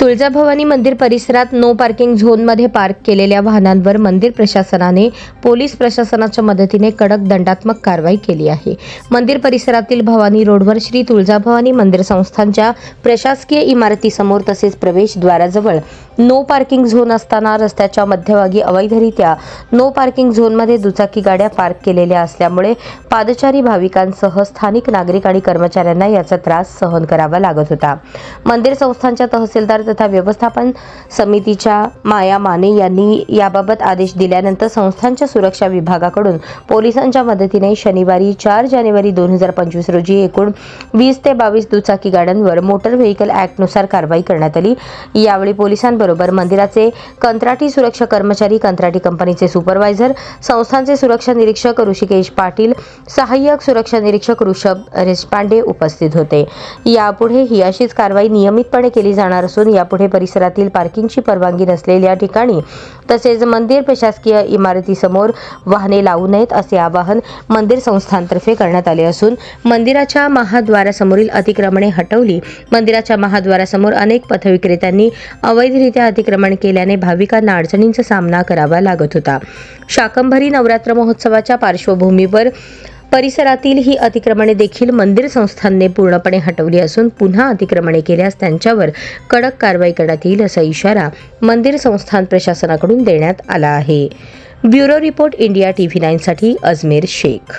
Tuljabhavani मंदिर परिसरात no parking झोनमध्ये पार्क केलेल्या वाहनांवर मंदिर प्रशासनाने पोलीस प्रशासनाच्या मदतीने कडक दंडात्मक कारवाई केली आहे. मंदिर परिसरातील भवानी रोडवर श्री तुळजाभवानी मंदिर संस्थांच्या प्रशासकीय इमारतीसमोर तसेच प्रवेशद्वाराजवळ नो पार्किंग झोन असताना रस्त्याच्या मध्यभागी अवैधरित्या नो पार्किंग झोनमध्ये दुचाकी गाड्या पार्क केलेल्या असल्यामुळे पादचारी भाविकांसह स्थानिक नागरिक आणि कर्मचाऱ्यांना याचा त्रास सहन करावा लागत होता. मंदिर संस्थांच्या तहसीलदार तथा व्यवस्थापन समितीच्या माया माने यांनी याबाबत आदेश दिल्यानंतर संस्थांच्या सुरक्षा विभागाकडून पोलिसांच्या मदतीने शनिवारी चार जानेवारी दोन हजार पंचवीस रोजी एकूण वीस ते बावीस दुचाकी गाड्यांवर मोटर व्हेकल ॲक्टनुसार कारवाई करण्यात आली. यावेळी पोलिसांबरोबर मंदिराचे कंत्राटी सुरक्षा कर्मचारी कंत्राटी कंपनीचे सुपरवायझर संस्थांचे सुरक्षा निरीक्षक ऋषिकेश पाटील सहाय्यक सुरक्षा निरीक्षक ऋषभ रेशपांडे उपस्थित होते. यापुढे ही अशीच कारवाई नियमितपणे केली जाणार असून यापुढे परिसरातील पार्किंगची परवानगी नसलेल्या ठिकाणी तसेच मंदिर प्रशासकीय इमारतीसमोर वाहने लावू नयेत असे आवाहन मंदिर संस्थांतर्फे करण्यात आले असून मंदिराच्या महाद्वारासमोरील अतिक्रमणे हटवली. मंदिराच्या महाद्वारासमोर अनेक पथविक्रेत्यांनी अवैधरित्या अतिक्रमण केल्याने भाविकांना अडचणींचा सामना करावा लागत होता. शाकंभरी नवरात्र महोत्सवाच्या पार्श्वभूमीवर परिसरातील ही अतिक्रमणे देखील मंदिर संस्थांनी पूर्णपणे हटवली असून पुन्हा अतिक्रमणे केल्यास त्यांच्यावर कडक कारवाई करण्यात येईल असा इशारा मंदिर संस्थान प्रशासनाकडून देण्यात आला आहे. ब्युरो रिपोर्ट इंडिया टीव्ही नाईनसाठी अजमेर शेख.